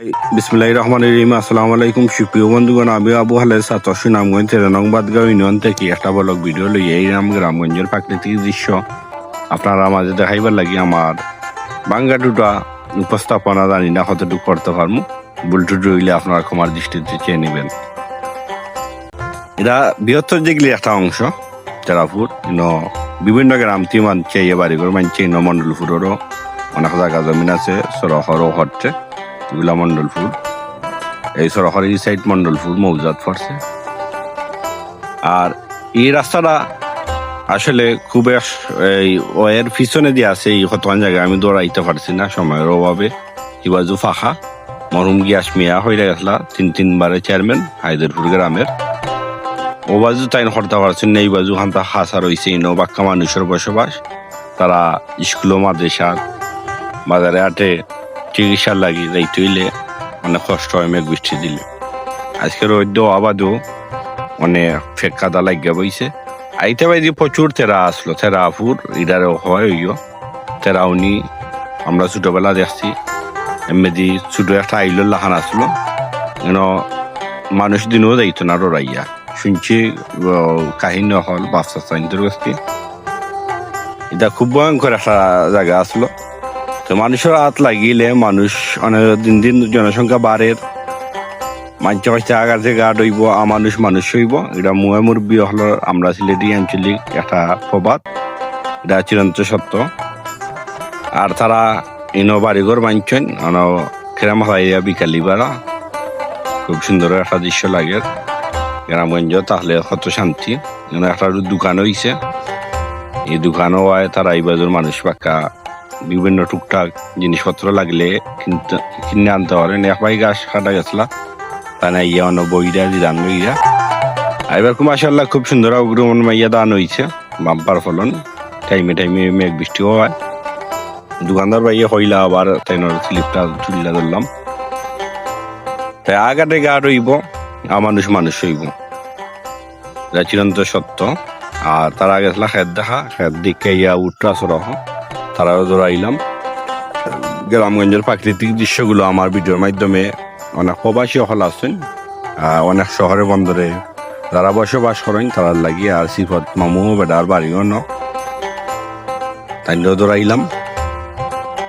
বিসমুল্লাহ রহমান রহিম, আসসালামু আলাইকুম। সুপ্রিয় বন্ধুগণ, আমি আবু হালের সাতশো নামগঞ্জ তেরানং বাদগাঁও ইউনিয়ন থেকে একটা বলক ভিডিও লই এই নাম গ্রামগঞ্জের প্রাকৃতিক দৃশ্য। আপনারা মাঝে দেখাইবার লাগি আমার বাঙ্গা দুটা উপস্থাপনা, জানি না কতটুকু করতে পারব। বুলটুট রইলে আপনারা ক্ষমার দৃষ্টিতে চেয়ে নেবেন। এটা বৃহত্তর যেগুলি একটা অংশ তেরাপুর ন বিভিন্ন গ্রাম তি চেয়ে বাড়িঘর মানছে ন মন্ডলপুরেরও অনেক জায়গা জমিন আছে, সরহরও হচ্ছে। এগুলা মন্ডলপুর এই সরহর এই সাইড মন্ডলপুর মৌজাত পড়ছে। আর এই রাস্তাটা আসলে খুব এই ওয়ের পিছনে দিয়ে আছে এই কতক্ষণ জায়গায় আমি দৌড়াইতে পারছি না সময়ের অভাবে। ইবাজু ফাঁকা। মরুম গিয়াস মিয়া হইয়া গেছলা, তিন তিনবারে চেয়ারম্যান, হায়দরপুর গ্রামের। ও বাজু তাই হরতে পারছেন না এই বাজু হান্তা হাসা রয়েছে ইনো বাক্কা মানুষের বসবাস। তারা স্কুল মাদ্রাসা বাজারে হাটে চিকিৎসার লাগি যাইতে হইলে অনেক কষ্ট হয় মেঘ বৃষ্টি দিলে। আজকে রোদ্দ আবাদও অনেক ফেক কাদা লাগিয়া বইছে। আইতে বাইদি প্রচুর তেরা আসলো তেরা আফুর ইডারে হয় ইয় তেরা উনি আমরা ছোটবেলা দেখছি এমনি ছোট একটা আইলো লাহান আসলো। যেন মানুষ দিনও যাইতো না রড়াইয়া। শুনছি কাহিনী হল বাচ্চা কাছে। এটা খুব ভয়ঙ্কর একটা জায়গা আসলো। তো মানুষের হাত লাগিলে মানুষ অনেক দিন দিন জনসংখ্যা বাড়ের মানুষ হচ্ছে আগার থেকে গাড হইব মানুষ মানুষ হইব। এটা মুয়ে মুরব্বী হল, আমরা সিলেটি আঞ্চলিক একটা প্রবাদ। এটা চিরন্ত সত্য। আর তারা ইনো বাড়িঘর মানছেন খেরাম হাইয়া বিকালি বেড়া খুব সুন্দর একটা দৃশ্য লাগে। গ্রামগঞ্জ, তাহলে কত শান্তি। একটা দোকান হইছে। এই দোকানও হয় তারা এই বাজুর মানুষ পাক্কা বিভিন্ন টুকটাক জিনিসপত্র লাগলে কিনে আনতে পারেন ভাই গাছ কাটা গেছলা। তাই ইয়া অন্য বইরা দিদান বইরা এবার খুব মাসাল্লাহ খুব সুন্দর অগ্রমণ মাইয়া দান হইছে। বাম্পার ফলন। টাইমে টাইমে মেঘ বৃষ্টিও হয়। দোকানদার ভাইয়া হইলা আবার তাই স্লিপটা তুলিলা ধরলাম। তাই আগাটে গা রইব আর মানুষ হইব। এটা চিরন্ত সত্য। আর তার আগে খেত দেখা। খেত দিকে ইয়া উঠরা সরহ। তারাও দৌড়াইলাম গ্রামগঞ্জের প্রাকৃতিক দৃশ্যগুলো আমার ভিডিওর মাধ্যমে অনেক প্রবাসী হল আছেন অনেক শহরে বন্দরে যারা বসবাস করেন তারা লাগি আর সিফত মামু বেডার বাড়িও ন। তাইলেও দৌড়াইলাম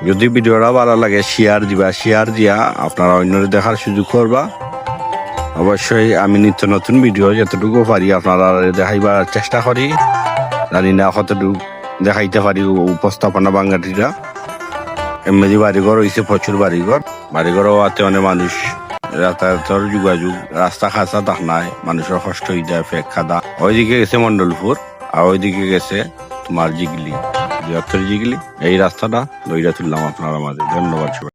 যদি ভিডিওটা ভালো লাগে শেয়ার দিবা শেয়ার দিয়া আপনারা অন্যরে দেখার সুযোগ করবা। অবশ্যই আমি নিত্য নতুন ভিডিও যতটুকু পারি আপনারা দেখাইবার চেষ্টা করি। জানি না কতটুকু দেখাইতে পারি উপস্থাপনা বাঙালিরা। এমনি বাড়িঘর হয়েছে প্রচুর বাড়িঘর। বাড়িঘরও আছে অনেক মানুষ যাতায়াতের যোগাযোগ, রাস্তা খাসা তা নাই, মানুষের কষ্ট হয়ে যায় ফেক খাদা। ওইদিকে গেছে মন্ডলপুর আর ওইদিকে গেছে তোমার জিগলি বৃহত্তর জিগলি। এই রাস্তাটা দইটা তুললাম আপনার মাঝে। ধন্যবাদ